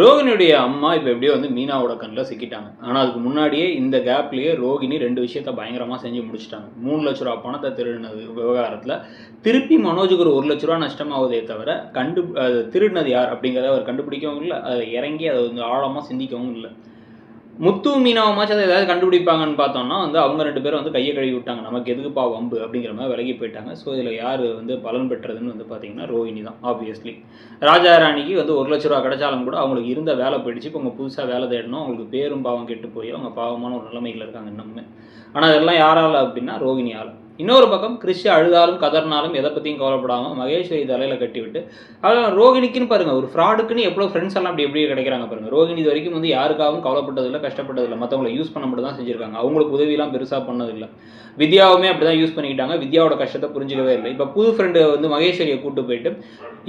ரோகிணியுடைய அம்மா இப்போ எப்படியோ வந்து மீனாவோட கண்ணில் சிக்கிட்டாங்க. ஆனால் அதுக்கு முன்னாடியே இந்த கேப்லேயே ரோகிணி ரெண்டு விஷயத்த பயங்கரமாக செஞ்சு முடிச்சிட்டாங்க. மூணு லட்ச ரூபா பணத்தை திருடினது விவகாரத்தில். திருப்பி மனோஜுக்கு ஒரு ஒரு லட்ச ரூபா நஷ்டமாகுதே தவிர கண்டு அது திருடினது யார் அப்படிங்கிறத அவர் கண்டுபிடிக்கவும் இல்லை. அதை இறங்கி அதை வந்து ஆழமாக சிந்திக்கவும் இல்லை. முத்து மீனாவமாச்சும் அதை ஏதாவது கண்டுபிடிப்பாங்கன்னு பார்த்தோம்னா வந்து அவங்க ரெண்டு பேரும் வந்து கையை கழுவி விட்டாங்க. நமக்கு எதுக்குப்பா வம்பு அப்படிங்கிற மாதிரி விலகி போயிட்டாங்க. ஸோ இதில் யார் வந்து பலன் பெற்றதுன்னு வந்து பார்த்தீங்கன்னா ரோஹிணி தான் ஆப்வியஸ்லி ராஜா ராணிக்கு வந்து ஒரு லட்ச ரூபா கிடைச்சாலும் கூட அவங்களுக்கு இருந்த வேலை போயிடுச்சு. இப்போ அவங்க புதுசாக வேலை தேடணும். அவங்களுக்கு பேரும் பாவம் கெட்டு போய் அவங்க பாவமான ஒரு நிலைமையில் இருக்காங்க இன்னுமே ஆனால் அதெல்லாம் யாரால் அப்படின்னா ரோஹிணியால். இன்னொரு பக்கம் கிறிஷ் அழுதாலும் கதறினாலும் எதை பற்றியும் கவலைப்படாமல் மகேஸ்வரி தலையில் கட்டிவிட்டு அதில் ரோகிணிக்குன்னு பாருங்கள் ஒரு ஃப்ராடுக்குன்னு எவ்வளோ ஃப்ரெண்ட்ஸ் எல்லாம் அப்படி எப்படி கிடைக்கிறாங்க பாருங்க. ரோகிணி இது வரைக்கும் வந்து யாருக்காகவும் கவலைப்பட்டதில்லை கஷ்டப்பட்டதில்லை. மற்றவங்களை யூஸ் பண்ண மட்டும் தான் செஞ்சிருக்காங்க. அவங்களுக்கு உதவியெல்லாம் பெருசாக பண்ணதில்லை. வித்யாவுமே அப்படி தான் யூஸ் பண்ணிக்கிட்டாங்க. வித்யாவோட கஷ்டத்தை புரிஞ்சிக்கவே இல்லை. இப்போ புது ஃப்ரெண்டு வந்து மகேஸ்வரியை கூட்டு போயிட்டு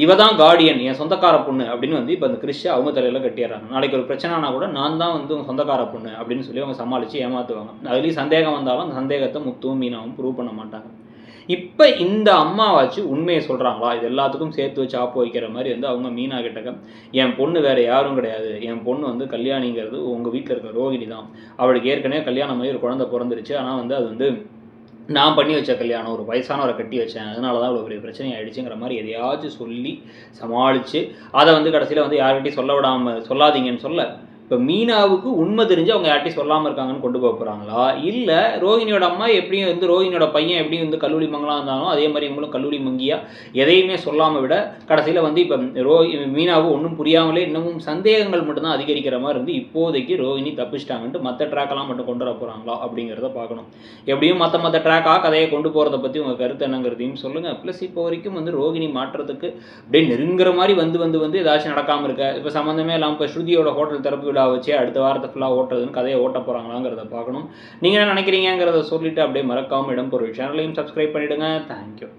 இவ தான் கார்டியன் என் சொந்தக்கார பொண்ணு அப்படின்னு வந்து இப்போ அந்த கிறிஷ் அவங்க தலையில் கட்டிடுறாங்க. நாளைக்கு ஒரு பிரச்சனைனா கூட நான் தான் வந்து உங்கள் சொந்தக்கார பொண்ணு அப்படின்னு சொல்லி அவங்க சமாளித்து ஏமாற்றுவாங்க அதுலேயும் சந்தேகம் வந்தாலும் அந்த சந்தேகத்தை முத்துவும் மீனாவும் ப்ரூவ் பண்ண மாட்டாங்க. இப்போ இந்த அம்மாவாச்சு உண்மையை சொல்கிறாங்களா இது எல்லாத்துக்கும் சேர்த்து வச்சு ஆப்பு வைக்கிற மாதிரி வந்து அவங்க மீனா கிட்டக்க என் பொண்ணு வேற யாரும் கிடையாது. என் பொண்ணு வந்து கல்யாணிங்கிறது உங்கள் வீட்டில் இருக்க ரோகிணி தான். அவளுக்கு ஏற்கனவே கல்யாணம் ஆகி ஒரு குழந்தை பிறந்துருச்சு. ஆனால் வந்து அது வந்து நான் பண்ணி வச்ச கல்யாணம் ஒரு வயசானவரை கட்டி வச்சேன். அதனால தான் அவ்வளோ பெரிய பிரச்சனை ஆகிடுச்சுங்கிற மாதிரி எதையாச்சும் சொல்லி சமாளித்து அதை வந்து கடைசியில் வந்து யார்கிட்டையும் சொல்ல விடாமல் சொல்லாதீங்கன்னு சொல்ல இப்போ மீனாவுக்கு உண்மை தெரிஞ்சு அவங்க யார்ட்டையும் சொல்லாமல் இருக்காங்கன்னு கொண்டு போக போகிறாங்களா இல்லை ரோஹிணியோட அம்மா எப்படியும் வந்து ரோஹிணியோட பையன் எப்படியும் வந்து கல்லூரி மங்களாக இருந்தாலும் அதே மாதிரி இவங்களும் கல்லூரி மங்கியாக எதையுமே சொல்லாமல் விட கடைசியில் வந்து இப்போ ரோ மீனாவும் ஒன்றும் புரியாமலே இன்னமும் சந்தேகங்கள் மட்டும்தான் அதிகரிக்கிற மாதிரி இருந்து இப்போதைக்கு ரோஹிணி தப்பிச்சிட்டாங்கன்ட்டு மற்ற ட்ராக்கெல்லாம் மட்டும் கொண்டு வர போகிறாங்களா அப்படிங்கிறத பார்க்கணும். எப்படியும் மற்ற மற்ற ட்ராக்காக கதையை கொண்டு போகிறத பற்றி உங்கள் கருத்து என்னங்கிறதையும் சொல்லுங்கள் ப்ளஸ் இப்போ வரைக்கும் வந்து ரோகிணி மாற்றத்துக்கு அப்படியே நெருங்குற மாதிரி வந்து வந்து வந்து ஏதாச்சும் நடக்காமல் இருக்க இப்போ சம்மந்தமே இல்லாமல் இப்போ ஸ்ருதியோட ஹோட்டல் திறப்பு விழா வச்சு அடுத்த வாரத்தை ஃபுல்லாக ஓட்டுறதுன்னு கதையை ஓட்ட போகிறாங்களாங்கிறத பார்க்கணும். நீங்கள் என்ன நினைக்கிறீங்கிறத சொல்லிட்டு அப்படியே மறக்காமல் இடம் பொருள் சேனலையும் சப்ஸ்கிரைப் பண்ணிவிடுங்க தேங்க்யூ